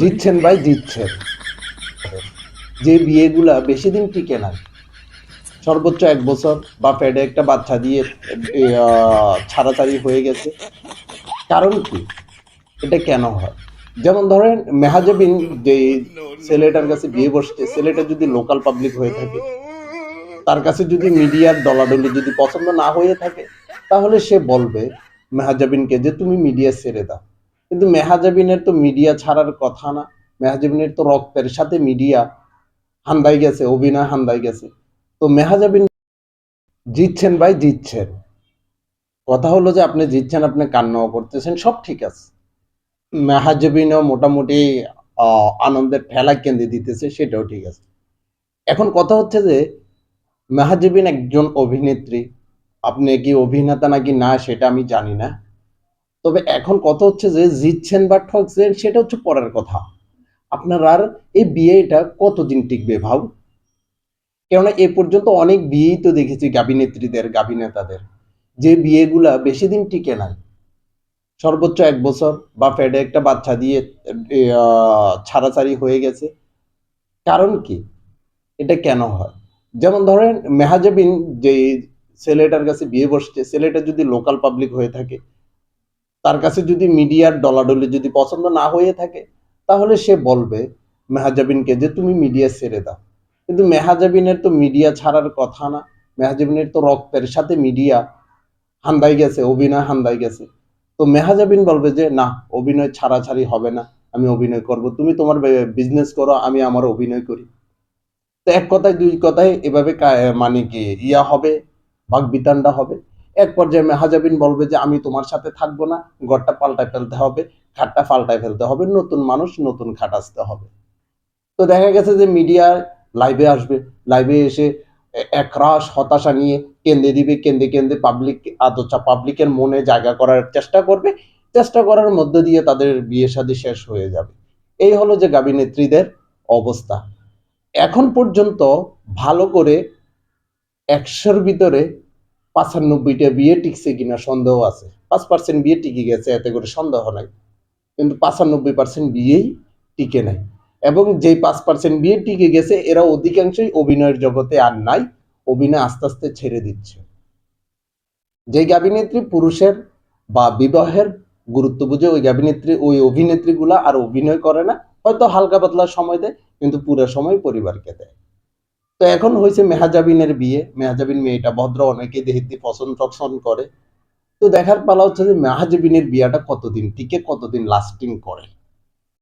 জিতছেন ভাই জিতছেন। যে বিয়েগুলা বেশি দিন টিকে না, সর্বোচ্চ এক বছর, বা পেটে একটা বাচ্চা দিয়ে ছাড়াছাড়ি হয়ে গেছে। কারণ কি? এটা কেন হয়? যেমন ধরেন, মেহাজাবিন যে ছেলেটার কাছে বিয়ে বসছে, ছেলেটা যদি লোকাল পাবলিক হয়ে থাকে, তার কাছে যদি মিডিয়ার দলাদলি যদি পছন্দ না হয়ে থাকে, তাহলে সে বলবে, মেহাজাবিনকে যে তুমি মিডিয়া ছেড়ে দাও। কিন্তু মেহাজাবিনের তো মিডিয়া ছাড়ার কথা না। মেহাজাবিনের তো রক্তের সাথে মিডিয়া হান্দাই গেছে, অভিনয় হান্দাই গেছে। তো মেহাজাবিন জিতছেন ভাই জিতছেন। কথা হলো যে আপনি জিতছেন, আপনি কান্নাও করতেছেন, সব ঠিক আছে। মেহাজাবিনও মোটামুটি আনন্দের ঠেলা কেন্দ্রে দিতেছে, সেটাও ঠিক আছে। এখন কথা হচ্ছে যে, মেহাজাবিন একজন অভিনেত্রী। আপনি কি অভিনেতা নাকি না, সেটা আমি জানি না। তবে এখন কথা হচ্ছে যে জিতছেন বা ঠকছেন, সেটা হচ্ছে পরের কথা। আপনার আর এই বিয়েটা কতদিন টিকবে ভাব কেননা এ পর্যন্ত অনেক বিয়েই তো দেখেছি গাবিনেত্রীদের, গাবিনেতাদের, যে বিয়েগুলা বেশি দিন টিকে নাই। সর্বোচ্চ এক বছর বা ফেডে একটা বাচ্চা দিয়ে ছাড়াছাড়ি হয়ে গেছে। কারণ কি? এটা কেন হয়? যেমন ধরেন মেহাজাবিন যে ছেলেটার কাছে বিয়ে বসছে, ছেলেটা যদি লোকাল পাবলিক হয়ে থাকে তার কাছে যদি মিডিয়ার ডলাডলি যদি পছন্দ না হয়ে থাকে, তাহলে সে বলবে, মেহাজাবিনকে যে তুমি মিডিয়া ছেড়ে দাও। কিন্তু মেহাজাবিনের তো মিডিয়া ছাড়ার কথা না। মেহাজাবিনের তো রক্তের সাথে মিডিয়া হান্দাই গেছে, অভিনয় হান্দাই গেছে। তো মেহাজাবিন বলবে যে, না, অভিনয় ছাড়াছাড়ি হবে না। আমি অভিনয় করব। তুমি তোমার বিজনেস করো, আমি আমার অভিনয় করি। তো এক কথায়, দুই কথায় এভাবে মানে কি, ইয়া হবে বাক বিতানটা হবে। এক পর্যায়ে মেহাজাবিন বলবে যে, আমি তোমার সাথে থাকব না। ঘরটা পাল্টায় ফেলতে হবে, খাটটা পাল্টায় ফেলতে হবে। নতুন মানুষ, নতুন খাট আসতে হবে। তো দেখা গেছে যে মিডিয়া লাইভে আসবে। লাইভে এসে একরাশ হতাশা নিয়ে কেন্দ্রে দিবে কেন্দ্রে কেন্দ্রে পাবলিক আদচা পাবলিকের মনে জায়গা করার চেষ্টা করবে। চেষ্টা করার মধ্য দিয়ে তাদের বিয়ে শাদী শেষ হয়ে যাবে। এই হলো যে গাবিনেত্রীদের অবস্থা। এখন পর্যন্ত ভালো করে একশোর ভিতরে পাঁচানব্বইটা বিয়ে টিকছে কিনা সন্দেহ আছে। পাঁচ পার্সেন্ট বিয়ে টিকে গেছে, এতে করে সন্দেহ নাই। কিন্তু পাঁচানব্বই পার্সেন্ট বিয়েই টিকে নাই। এবং যেই পাঁচ পার্সেন্ট বিয়ে টিকে গেছে, এরা অধিকাংশই অভিনয়ের জগতে আর নাই, অভিনয় আস্তে আস্তে ছেড়ে দিচ্ছে। যে গাবিনেত্রী পুরুষের বা বিবাহের গুরুত্ব বুঝে, ওই গাবিনেত্রী ওই অভিনেত্রীগুলা আর অভিনয় করে না। হয়তো হালকা পাতলা সময় দেয়, কিন্তু পুরো সময় পরিবারকে দেয়। তো এখন হয়েছে মেহাজাবিনের বিয়ে। মেহাজাবিন মেয়েটা ভদ্র, অনেকে দেখতে পছন্দ টছন্দ করে। তো দেখার পালা হচ্ছে যে মেহাজাবিনের বিয়াটা কতদিন টিকে কতদিন লাস্টিং করে?